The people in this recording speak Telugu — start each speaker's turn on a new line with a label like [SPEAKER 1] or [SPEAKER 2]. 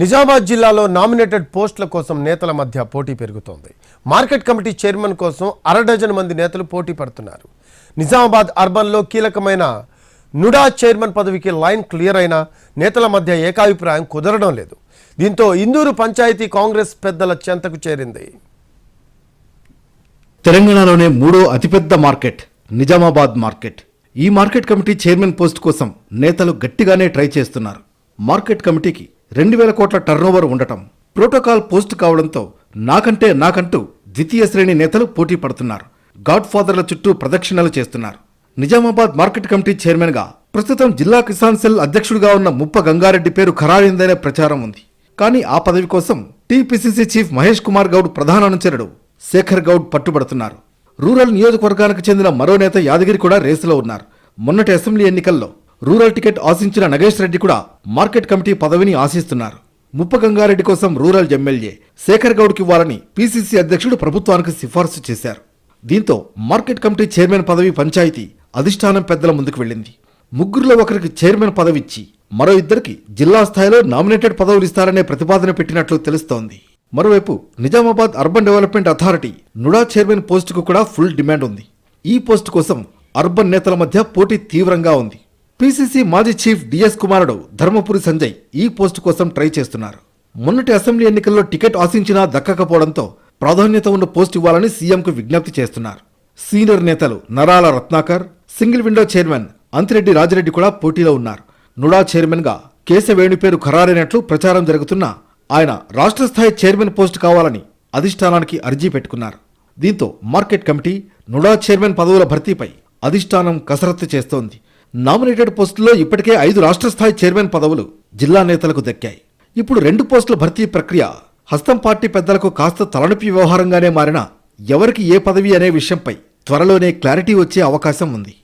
[SPEAKER 1] నిజామాబాద్ జిల్లాలో నామినేటెడ్ పోస్టుల కోసం నేతల మధ్య పోటీ పెరుగుతోంది. మార్కెట్ కమిటీ చైర్మన్ కోసం అర డజన్ మంది నేతలు పోటీ పడుతున్నారు. నిజామాబాద్ అర్బన్లో కీలకమైన నుడా చైర్మన్ పదవికి లైన్ క్లియర్ అయినా నేతల మధ్య ఏకాభిప్రాయం కుదరడం లేదు. దీంతో ఇందూరు పంచాయతీ కాంగ్రెస్ పెద్దల చెంతకు చేరింది.
[SPEAKER 2] తెలంగాణలోనే మూడో అతిపెద్ద మార్కెట్ నిజామాబాద్ మార్కెట్. ఈ మార్కెట్ కమిటీ చైర్మన్ పోస్ట్ కోసం నేతలు గట్టిగానే ట్రై చేస్తున్నారు. మార్కెట్ కమిటీకి రెండు వేల కోట్ల టర్నోవర్ ఉండటం ప్రోటోకాల్ పోస్ట్ కావడంతో నాకంటే నాకంటూ ద్వితీయ శ్రేణి నేతలు పోటీ పడుతున్నారు. గాడ్ ఫాదర్ల చుట్టూ ప్రదక్షిణలు చేస్తున్నారు. నిజామాబాద్ మార్కెట్ కమిటీ చైర్మన్గా ప్రస్తుతం జిల్లా కిసాన్ సెల్ అధ్యక్షుడిగా ఉన్న ముప్ప గంగారెడ్డి పేరు ఖరారైందనే ప్రచారం ఉంది. కానీ ఆ పదవి కోసం టీపీసీసీ చీఫ్ మహేష్ కుమార్ గౌడ్ ప్రధాన అనుచరుడు శేఖర్ గౌడ్ పట్టుబడుతున్నారు. రూరల్ నియోజకవర్గానికి చెందిన మరో నేత యాదగిరి కూడా రేసులో ఉన్నారు. మొన్నటి అసెంబ్లీ ఎన్నికల్లో రూరల్ టికెట్ ఆశించిన నగేష్ రెడ్డి కూడా మార్కెట్ కమిటీ పదవిని ఆశిస్తున్నారు. ముప్ప గంగారెడ్డి కోసం రూరల్ ఎమ్మెల్యే శేఖర్ గౌడ్కి ఇవ్వాలని పీసీసీ అధ్యక్షుడు ప్రభుత్వానికి సిఫార్సు చేశారు. దీంతో మార్కెట్ కమిటీ చైర్మన్ పదవి పంచాయతీ అధిష్టానం పెద్దల ముందుకు వెళ్ళింది. ముగ్గురులో ఒకరికి చైర్మన్ పదవి ఇచ్చి మరో ఇద్దరికి జిల్లా స్థాయిలో నామినేటెడ్ పదవులు ఇస్తారనే ప్రతిపాదన పెట్టినట్లు తెలుస్తోంది. మరోవైపు Nizamabad urban development authority NUDA chairman పోస్టుకు కూడా ఫుల్ డిమాండ్ ఉంది. ఈ పోస్టు కోసం అర్బన్ నేతల మధ్య పోటీ తీవ్రంగా ఉంది. పీసీసీ మాజీ చీఫ్ డిఎస్ కుమారుడు ధర్మపురి సంజయ్ ఈ పోస్టు కోసం ట్రై చేస్తున్నారు. మొన్నటి అసెంబ్లీ ఎన్నికల్లో టికెట్ ఆశించినా దక్కకపోవడంతో ప్రాధాన్యత ఉన్న పోస్ట్ ఇవ్వాలని సీఎంకు విజ్ఞప్తి చేస్తున్నారు. సీనియర్ నేతలు Narala Ratnakar single window chairman Anthireddy Rajireddy కూడా పోటీలో ఉన్నారు. నుడా చైర్మన్గా కేశవేణి పేరు ఖరారైనట్లు ప్రచారం జరుగుతున్నా ఆయన రాష్ట్ర స్థాయి చైర్మన్ పోస్ట్ కావాలని అధిష్టానానికి అర్జీ పెట్టుకున్నారు. దీంతో మార్కెట్ కమిటీ నుడా చైర్మన్ పదవుల భర్తీపై అధిష్టానం కసరత్తు చేస్తోంది. నామినేటెడ్ పోస్టుల్లో ఇప్పటికే ఐదు రాష్ట్ర స్థాయి చైర్మన్ పదవులు జిల్లా నేతలకు దక్కాయి. ఇప్పుడు రెండు పోస్టుల భర్తీ ప్రక్రియ హస్తం పార్టీ పెద్దలకు కాస్త తలనొప్పి వ్యవహారంగానే మారిన ఎవరికి ఏ పదవి అనే విషయంపై త్వరలోనే క్లారిటీ వచ్చే అవకాశం ఉంది.